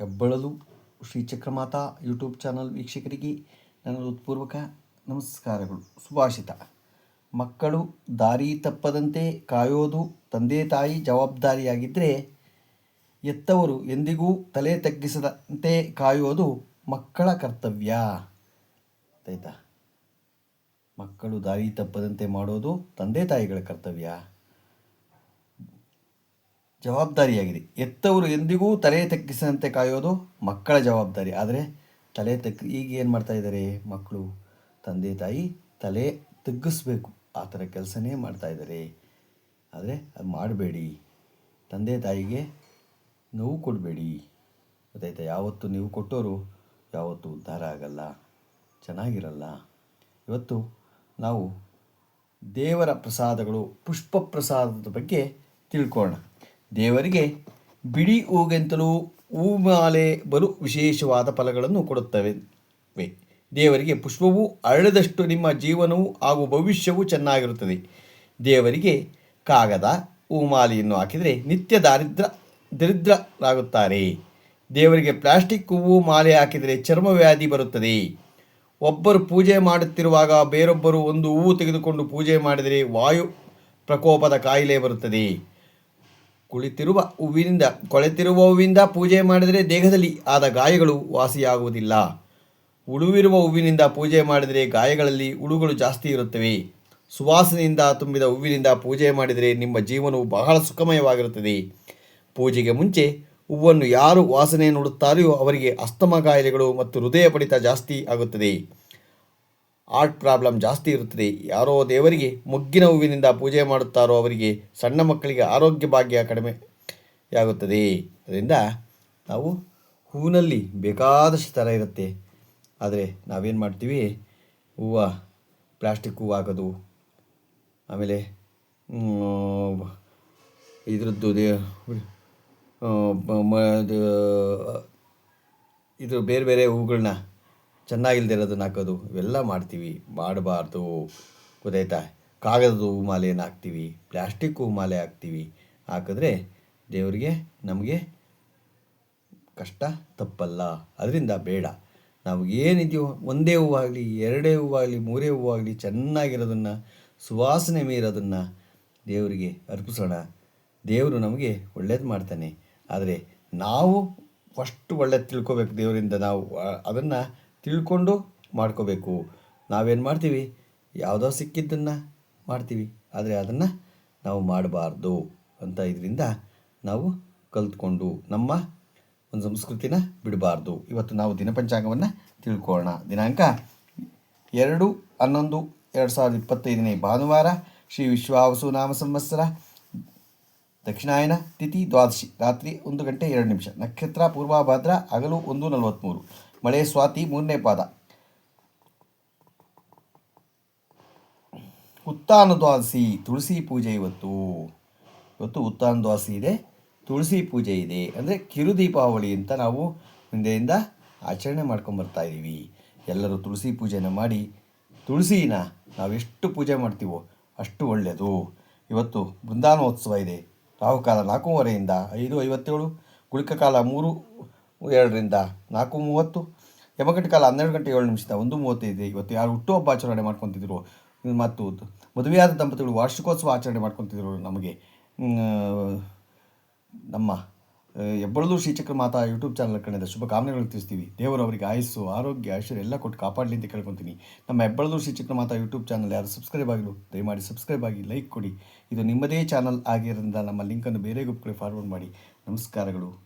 ಹೆಬ್ಬಳಲು Shri Chakramata YouTube channel ವೀಕ್ಷಕರಿಗೆ ನನ್ನ ಹೃತ್ಪೂರ್ವಕ ನಮಸ್ಕಾರಗಳು. ಸುಭಾಷಿತ. ಮಕ್ಕಳು ದಾರಿ ತಪ್ಪದಂತೆ ಕಾಯೋದು ತಂದೆ ತಾಯಿ ಜವಾಬ್ದಾರಿಯಾಗಿದ್ದರೆ ಎತ್ತವರು ಎಂದಿಗೂ ತಲೆ ತಗ್ಗಿಸದಂತೆ ಕಾಯೋದು ಮಕ್ಕಳ ಕರ್ತವ್ಯ. ಆಯ್ತಾ? ಮಕ್ಕಳು ದಾರಿ ತಪ್ಪದಂತೆ ಮಾಡೋದು ತಂದೆ ತಾಯಿಗಳ ಕರ್ತವ್ಯ. ಜವಾಬ್ದಾರಿಯಾಗಿದೆ. ಎತ್ತವರು ಎಂದಿಗೂ ತಲೆ ತಗ್ಗಿಸದಂತೆ ಕಾಯೋದು ಮಕ್ಕಳ ಜವಾಬ್ದಾರಿ. ಆದರೆ ತಲೆ ತಗ್ಗಿ, ಈಗ ಏನು ಮಾಡ್ತಾ ಇದ್ದಾರೆ ಮಕ್ಕಳು? ತಂದೆ, ತಾಯಿ ತಲೆ ತಗ್ಗಿಸ್ಬೇಕು. ಆ ಥರ ಕೆಲಸನೇ ಮಾಡ್ತಾ ಇದ್ದಾರೆ. ಆದರೆ ಅದು ಮಾಡಬೇಡಿ. ತಂದೆ, ತಾಯಿಗೆ ನೋವು ಕೊಡಬೇಡಿ. ಗೊತ್ತಾಯ್ತಾ? ಯಾವತ್ತು ನೀವು ಕೊಟ್ಟೋರು ಯಾವತ್ತೂ ಉದ್ಧಾರ ಆಗಲ್ಲ. ಚೆನ್ನಾಗಿರಲ್ಲ. ಇವತ್ತು ನಾವು ದೇವರ ಪ್ರಸಾದಗಳು, ಪುಷ್ಪ ಪ್ರಸಾದದ ಬಗ್ಗೆ ತಿಳ್ಕೊಳ್ಳೋಣ. ದೇವರಿಗೆ ಬಿಡಿ ಹೂಗೆಂತಲೂ ಹೂಮಾಲೆ ಬಲು ವಿಶೇಷವಾದ ಫಲಗಳನ್ನು ಕೊಡುತ್ತವೆ. ದೇವರಿಗೆ ಪುಷ್ಪವು ಅರಳಿದಷ್ಟು ನಿಮ್ಮ ಜೀವನವು ಹಾಗೂ ಭವಿಷ್ಯವು ಚೆನ್ನಾಗಿರುತ್ತದೆ. ದೇವರಿಗೆ ಕಾಗದ, ಹೂಮಾಲೆಯನ್ನು ಹಾಕಿದರೆ ನಿತ್ಯ ದಾರಿದ್ರ, ದರಿದ್ರರಾಗುತ್ತಾರೆ. ದೇವರಿಗೆ ಪ್ಲಾಸ್ಟಿಕ್ ಹೂವು ಮಾಲೆ ಹಾಕಿದರೆ ಚರ್ಮವ್ಯಾಧಿ ಬರುತ್ತದೆ. ಒಬ್ಬರು ಪೂಜೆ ಮಾಡುತ್ತಿರುವಾಗ ಬೇರೊಬ್ಬರು ಒಂದು ಹೂವು ತೆಗೆದುಕೊಂಡು ಪೂಜೆ ಮಾಡಿದರೆ ವಾಯು ಪ್ರಕೋಪದ ಕಾಯಿಲೆ ಬರುತ್ತದೆ. ಕುಳಿತಿರುವ ಹೂವಿನಿಂದ, ಕೊಳೆತಿರುವ ಹೂವಿನಿಂದ ಪೂಜೆ ಮಾಡಿದರೆ ದೇಹದಲ್ಲಿ ಆದ ಗಾಯಗಳು ವಾಸಿಯಾಗುವುದಿಲ್ಲ. ಉಳುವಿರುವ ಹೂವಿನಿಂದ ಪೂಜೆ ಮಾಡಿದರೆ ಗಾಯಗಳಲ್ಲಿ ಹುಳುಗಳು ಜಾಸ್ತಿ ಇರುತ್ತವೆ. ಸುವಾಸನೆಯಿಂದ ತುಂಬಿದ ಹೂವಿನಿಂದ ಪೂಜೆ ಮಾಡಿದರೆ ನಿಮ್ಮ ಜೀವನವು ಬಹಳ ಸುಖಮಯವಾಗಿರುತ್ತದೆ. ಪೂಜೆಗೆ ಮುಂಚೆ ಹೂವನ್ನು ಯಾರು ವಾಸನೆ ನೋಡುತ್ತಾರೆಯೋ ಅವರಿಗೆ ಅಸ್ತಮ ಕಾಯಿಲೆಗಳು ಮತ್ತು ಹೃದಯ ಬಡಿತ ಜಾಸ್ತಿ ಆಗುತ್ತದೆ. ಹಾರ್ಟ್ ಪ್ರಾಬ್ಲಮ್ ಜಾಸ್ತಿ ಇರುತ್ತದೆ. ಯಾರೋ ದೇವರಿಗೆ ಮೊಗ್ಗಿನ ಹೂವಿನಿಂದ ಪೂಜೆ ಮಾಡುತ್ತಾರೋ ಅವರಿಗೆ ಸಣ್ಣ ಮಕ್ಕಳಿಗೆ ಆರೋಗ್ಯ ಭಾಗ್ಯ ಕಡಿಮೆಯಾಗುತ್ತದೆ ಅದರಿಂದ ನಾವು ಹೂವಿನಲ್ಲಿ ಬೇಕಾದಷ್ಟು ಥರ ಇರುತ್ತೆ. ಆದರೆ ನಾವೇನು ಮಾಡ್ತೀವಿ? ಹೂವು ಪ್ಲಾಸ್ಟಿಕ್ ಹೂವು ಹಾಕೋದು ಆಮೇಲೆ ಇದರದ್ದು ಇದು ಬೇರೆ ಬೇರೆ ಹೂಗಳನ್ನ ಚೆನ್ನಾಗಿಲ್ದಿರೋದನ್ನ ಹಾಕೋದು ಇವೆಲ್ಲ ಮಾಡ್ತೀವಿ. ಮಾಡಬಾರ್ದು. ಗೊತ್ತಾಯ್ತಾ? ಕಾಗದದ ಹೂ ಮಾಲೆಯನ್ನು ಹಾಕ್ತೀವಿ? ಪ್ಲ್ಯಾಸ್ಟಿಕ್ ಹೂಮಾಲೆ ಹಾಕ್ತೀವಿ. ಹಾಕಿದ್ರೆ ದೇವರಿಗೆ ನಮಗೆ ಕಷ್ಟ ತಪ್ಪಲ್ಲ. ಅದರಿಂದ ಬೇಡ. ನಾವು ಏನಿದೆಯೋ ಒಂದೇ ಹೂವಾಗಲಿ, ಎರಡೇ ಹೂವಾಗಲಿ, ಮೂರೇ ಹೂವಾಗಲಿ ಚೆನ್ನಾಗಿರೋದನ್ನು, ಸುವಾಸನೆ ಮೀರೋದನ್ನು ದೇವರಿಗೆ ಅರ್ಪಿಸೋಣ. ದೇವರು ನಮಗೆ ಒಳ್ಳೇದು ಮಾಡ್ತಾನೆ. ಆದರೆ ನಾವು ಫಸ್ಟ್ ಒಳ್ಳೇದು ತಿಳ್ಕೊಬೇಕು ದೇವರಿಂದ ನಾವು. ಅದನ್ನು ತಿಳ್ಕೊಂಡು ಮಾಡ್ಕೋಬೇಕು. ನಾವೇನು ಮಾಡ್ತೀವಿ? ಯಾವುದೋ ಸಿಕ್ಕಿದ್ದನ್ನು ಮಾಡ್ತೀವಿ. ಆದರೆ ಅದನ್ನು ನಾವು ಮಾಡಬಾರ್ದು ಅಂತ ಇದರಿಂದ ನಾವು ಕಲ್ತ್ಕೊಂಡು ನಮ್ಮ ಒಂದು ಸಂಸ್ಕೃತಿನ ಬಿಡಬಾರ್ದು. ಇವತ್ತು ನಾವು ದಿನಪಂಚಾಂಗವನ್ನು ತಿಳ್ಕೊಳ್ಳೋಣ. ದಿನಾಂಕ ಎರಡು ಹನ್ನೊಂದು ಎರಡು ಸಾವಿರದ ಇಪ್ಪತ್ತೈದನೇ ಭಾನುವಾರ ಶ್ರೀ ವಿಶ್ವಾವಸು ನಾಮ ಸಂವತ್ಸರ ದಕ್ಷಿಣಾಯನ ತಿಥಿ ದ್ವಾದಶಿ, ರಾತ್ರಿ ಒಂದು ಗಂಟೆ ಎರಡು ನಿಮಿಷ. ನಕ್ಷತ್ರ ಪೂರ್ವಭಾದ್ರ ಹಗಲು ಒಂದು ನಲವತ್ತ್ಮೂರು ಮಳೆ ಸ್ವಾತಿ ಮೂರನೇ ಪಾದ. ಉತ್ತಾನ ದ್ವಾಸಿ ತುಳಸಿ ಪೂಜೆ ಇವತ್ತು. ಇವತ್ತು ಉತ್ತಾನ ದ್ವಾಸಿ ಇದೆ, ತುಳಸಿ ಪೂಜೆ ಇದೆ. ಅಂದರೆ ಕಿರು ದೀಪಾವಳಿ ಅಂತ ನಾವು ಮುಂದೆಯಿಂದ ಆಚರಣೆ ಮಾಡ್ಕೊಂಬರ್ತಾ ಇದ್ದೀವಿ ಎಲ್ಲರೂ ತುಳಸಿ ಪೂಜೆನ ಮಾಡಿ, ತುಳಸಿನ ನಾವೆಷ್ಟು ಪೂಜೆ ಮಾಡ್ತೀವೋ ಅಷ್ಟು ಒಳ್ಳೆಯದು ಇವತ್ತು ಬೃಂದಾನೋತ್ಸವ ಇದೆ. ರಾಹುಕಾಲ ನಾಲ್ಕೂವರೆಯಿಂದ ಐದು ಐವತ್ತೇಳು ಗುಳಿಕ ಕಾಲ ಮೂರು ಎರಡರಿಂದ ನಾಲ್ಕು ಮೂವತ್ತು. ಯಮಗಂಟೆ ಕಾಲ ಹನ್ನೆರಡು ಗಂಟೆ ಏಳು ನಿಮಿಷದ ಒಂದು ಮೂವತ್ತೈದು ಇವತ್ತು ಯಾರು ಹುಟ್ಟುಹಬ್ಬ ಆಚರಣೆ ಮಾಡ್ಕೊತಿದ್ರು ಮತ್ತು ಮದುವೆಯಾದ ದಂಪತಿಗಳು ವಾರ್ಷಿಕೋತ್ಸವ ಆಚರಣೆ ಮಾಡ್ಕೊತಿದ್ರು ನಮಗೆ. ನಮ್ಮ ಆ, ಹೆಬ್ಬಳದು ಶ್ರೀಚಕ್ರ ಮಾತಾ ಯೂಟ್ಯೂಬ್ ಚಾನಲ್ ಕಡೆಯಿಂದ ಶುಭ ಕಾಮನೆಗಳು ತಿಳಿಸ್ತೀವಿ. ದೇವರು ಅವರಿಗೆ ಆಯಸ್ಸು ಆರೋಗ್ಯ ಐಶ್ವರ್ಯ ಎಲ್ಲ ಕೊಟ್ಟು ಕಾಪಾಡಲಿ ಅಂತ ಕೇಳ್ಕೊತೀನಿ. ನಮ್ಮ ಹೆಬ್ಬಳದು ಶ್ರೀಚಕ್ರ ಮಾತಾ ಯೂಟ್ಯೂಬ್ ಚಾನಲ್ ಯಾರು ಸಬ್ಸ್ಕ್ರೈಬ್ ಆಗಿರು ದಯಮಾಡಿ ಸಬ್ಸ್ಕ್ರೈಬ್ ಆಗಿ ಲೈಕ್ ಕೊಡಿ. ಇದು ನಿಮ್ಮದೇ ಚಾನಲ್ ಆಗಿರೋದ್ರಿಂದ ನಮ್ಮ ಲಿಂಕನ್ನು ಬೇರೆ ಗ್ರೂಪ್ಗಳಿಗೆ ಫಾರ್ವರ್ಡ್ ಮಾಡಿ. ನಮಸ್ಕಾರಗಳು.